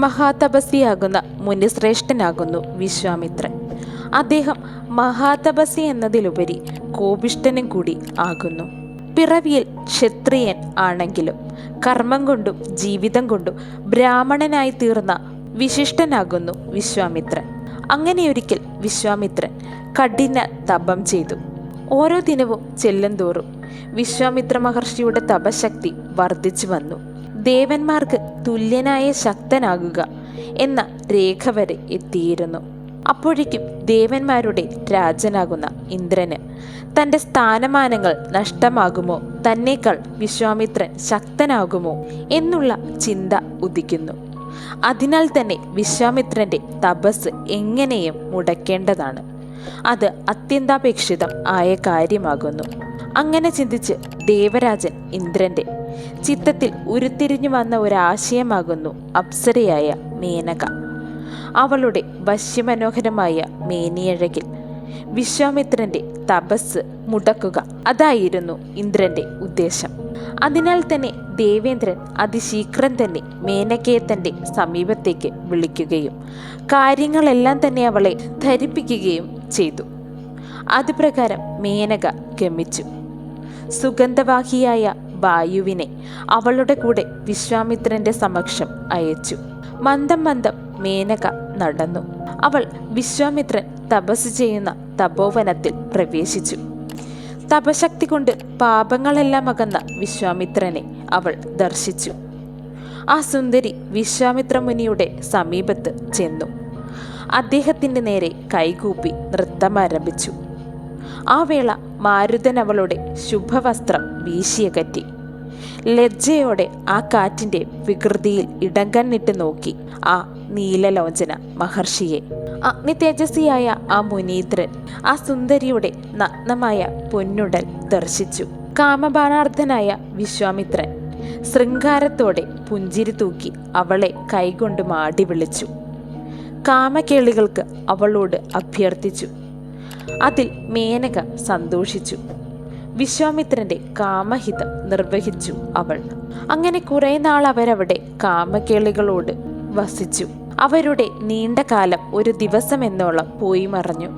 മഹാതപസ്യയാകുന്ന മുനിശ്രേഷ്ഠനാകുന്നു വിശ്വാമിത്രൻ. അദ്ദേഹം മഹാതപസ്യ എന്നതിലുപരി കോപിഷ്ഠനും കൂടി ആകുന്നു. പിറവിയിൽ ക്ഷത്രിയൻ ആണെങ്കിലും കർമ്മം കൊണ്ടും ജീവിതം കൊണ്ടും ബ്രാഹ്മണനായി തീർന്ന വിശിഷ്ടനാകുന്നു വിശ്വാമിത്രൻ. അങ്ങനെയൊരിക്കൽ വിശ്വാമിത്രൻ കഠിന തപം ചെയ്തു. ഓരോ ദിനവും ചെല്ലുംതോറും വിശ്വാമിത്ര മഹർഷിയുടെ തപശക്തി വർദ്ധിച്ചു വന്നു. ദേവന്മാർക്ക് തുല്യനായ ശക്തനാകുക എന്ന രേഖ വരെ എത്തിയിരുന്നു. അപ്പോഴേക്കും ദേവന്മാരുടെ രാജനാകുന്ന ഇന്ദ്രന് തന്റെ സ്ഥാനമാനങ്ങൾ നഷ്ടമാകുമോ? തന്നേക്കാൾ വിശ്വാമിത്രൻ ശക്തനാകുമോ? എന്നുള്ള ചിന്ത ഉദിക്കുന്നു. അതിനാൽ തന്നെ വിശ്വാമിത്രന്റെ തപസ് എങ്ങനെയും മുടക്കേണ്ടതാണ്. അത് അത്യന്താപേക്ഷിതം ആയ കാര്യമാകുന്നു. അങ്ങനെ ചിന്തിച്ച് ദേവരാജൻ ഇന്ദ്രന്റെ ചിത്തത്തിൽ ഉരുത്തിരിഞ്ഞു വന്ന ഒരാശയമാകുന്നു അപ്സരയായ മേനക. അവളുടെ വശ്യമനോഹരമായ മേനിയഴകിൽ വിശ്വാമിത്രന്റെ തപസ് മുടക്കുക അതായിരുന്നു ഇന്ദ്രന്റെ ഉദ്ദേശം. അതിനാൽ തന്നെ ദേവേന്ദ്രൻ അതിശീഘ്രം തന്നെ മേനകയെ തന്റെ സമീപത്തേക്ക് വിളിക്കുകയും കാര്യങ്ങളെല്ലാം തന്നെ അവളെ ധരിപ്പിക്കുകയും ചെയ്തു. അതുപ്രകാരം മേനക ഗമിച്ചു. സുഗന്ധവാഹിയായ വായുവിനെ അവളുടെ കൂടെ വിശ്വാമിത്രന്റെ സമക്ഷം അയച്ചു. മന്ദം മന്ദം മേനക നടന്നു. അവൾ വിശ്വാമിത്രൻ തപസ് ചെയ്യുന്ന തപോവനത്തിൽ പ്രവേശിച്ചു. തപശക്തി കൊണ്ട് പാപങ്ങളെല്ലാം അകന്ന വിശ്വാമിത്രനെ അവൾ ദർശിച്ചു. ആ സുന്ദരി വിശ്വാമിത്ര മുനിയുടെ സമീപത്ത് ചെന്നു. അദ്ദേഹത്തിന്റെ നേരെ കൈകൂപ്പി നൃത്തം ആരംഭിച്ചു. ആ വേള മാരുതൻ അവളുടെ ശുഭവസ്ത്രം വീശിയകറ്റി. ലജ്ജയോടെ ആ കാറ്റിന്റെ വികൃതിയിൽ ഇടം കണ്ണിട്ട് നോക്കി ആ നീലലോചന മഹർഷിയെ. അഗ്നി തേജസ്വിയായ ആ മുനീന്ദ്രൻ ആ സുന്ദരിയുടെ നഗ്നമായ പൊന്നുടൽ ദർശിച്ചു. കാമബാണാർത്ഥനായ വിശ്വാമിത്രൻ ശൃംഗാരത്തോടെ പുഞ്ചിരി തൂക്കി അവളെ കൈകൊണ്ട് മാടി വിളിച്ചു. കാമകേളികൾക്ക് അവളോട് അഭ്യർത്ഥിച്ചു. അതിൽ മേനക സന്തോഷിച്ചു. വിശ്വാമിത്രന്റെ കാമഹിതം നിർവഹിച്ചു അവൾ. അങ്ങനെ കുറെ നാൾ അവരവിടെ കാമകേളികളോട് വസിച്ചു. അവരുടെ നീണ്ട കാലം ഒരു ദിവസം എന്നോളം പോയി മറഞ്ഞു.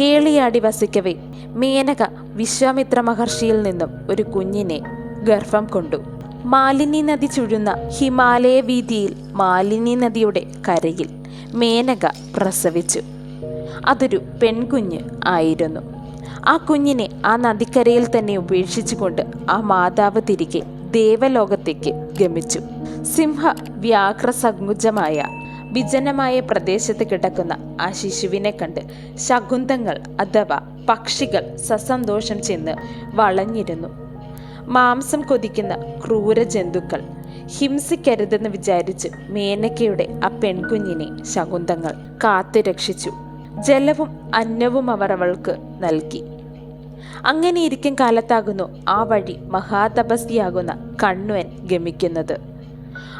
കേളിയാടി വസിക്കവേ മേനക വിശ്വാമിത്ര മഹർഷിയിൽ നിന്നും ഒരു കുഞ്ഞിനെ ഗർഭം കൊണ്ടു. മാലിനി നദി ചുഴുന്ന ഹിമാലയ വീതിയിൽ മാലിനി നദിയുടെ കരയിൽ മേനക പ്രസവിച്ചു. അതൊരു പെൺകുഞ്ഞ് ആയിരുന്നു. ആ കുഞ്ഞിനെ ആ നദിക്കരയിൽ തന്നെ ഉപേക്ഷിച്ചുകൊണ്ട് ആ മാതാവ് തിരികെ ദേവലോകത്തേക്ക് ഗമിച്ചു. സിംഹ വ്യാഘ്രസങ്കുജമായ വിജനമായ പ്രദേശത്ത് കിടക്കുന്ന ആ ശിശുവിനെ കണ്ട് ശകുന്തങ്ങൾ അഥവാ പക്ഷികൾ സസന്തോഷം ചെന്ന് വളഞ്ഞിരുന്നു. മാംസം കൊതിക്കുന്ന ക്രൂര ജന്തുക്കൾ ഹിംസിക്കരുതെന്ന് വിചാരിച്ച് മേനക്കയുടെ ആ പെൺകുഞ്ഞിനെ ശകുന്തങ്ങൾ കാത്തു രക്ഷിച്ചു ജലവും അന്നവും അവർ അവൾക്ക് നൽകി. അങ്ങനെ ഇരിക്കും കാലത്താകുന്നു ആ വഴി മഹാതപസ്യാകുന്ന കണ്ണുവൻ ഗമിക്കുന്നത്.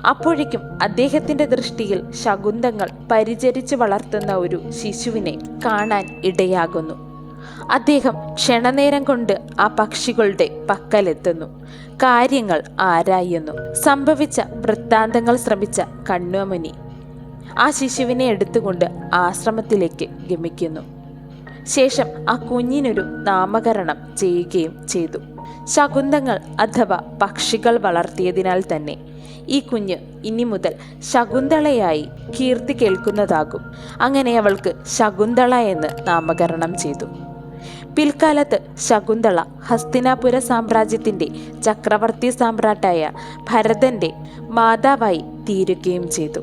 അപ്പോഴേക്കും അദ്ദേഹത്തിന്റെ ദൃഷ്ടിയിൽ ശകുന്തങ്ങൾ പരിചരിച്ച് വളർത്തുന്ന ഒരു ശിശുവിനെ കാണാൻ ഇടയാകുന്നു. അദ്ദേഹം ക്ഷണനേരം കൊണ്ട് ആ പക്ഷികളുടെ പക്കലെത്തുന്നു. കാര്യങ്ങൾ ആരായുന്നു. സംഭവിച്ച വൃത്താന്തങ്ങൾ ശ്രമിച്ച കണ്വമുനി ആ ശിശുവിനെ എടുത്തുകൊണ്ട് ആശ്രമത്തിലേക്ക് ഗമിക്കുന്നു. ശേഷം ആ കുഞ്ഞിനൊരു നാമകരണം ചെയ്യുകയും ചെയ്തു. ശകുന്തങ്ങൾ അഥവാ പക്ഷികൾ വളർത്തിയതിനാൽ തന്നെ ഈ കുഞ്ഞ് ഇനി മുതൽ ശകുന്തളയായി കീർത്തി കേൾക്കുന്നതാകും. അങ്ങനെ അവൾക്ക് ശകുന്തള എന്ന് നാമകരണം ചെയ്തു. പിൽക്കാലത്ത് ശകുന്തള ഹസ്തിനാപുര സാമ്രാജ്യത്തിന്റെ ചക്രവർത്തി സാമ്രാട്ടായ ഭരതന്റെ മാതാവായി തീരുകയും ചെയ്തു.